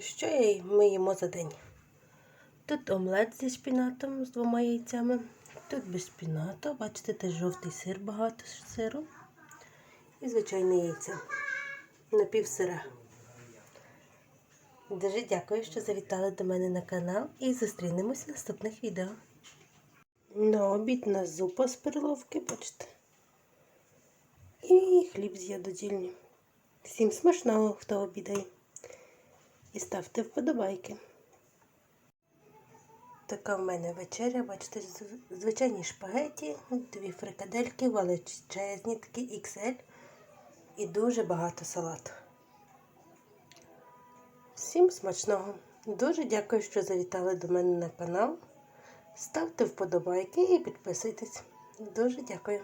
Що я- ми їмо за день? Тут омлет зі шпінатом з двома яйцями. Тут без шпінату. Бачите, теж жовтий сир, багато сиру. І звичайне яйце. Напівсире. Дуже дякую, що завітали до мене на канал і зустрінемось в наступних відео. На обід у нас зупа з перловки, бачите. І хліб з ядодільні. Всім смачного, хто обідає. І ставте вподобайки. Така в мене вечеря, бачите, звичайні шпагеті, дві фрикадельки, величезні, такі XL і дуже багато салату. Всім смачного! Дуже дякую, що завітали до мене на канал. Ставте вподобайки і підписуйтесь. Дуже дякую.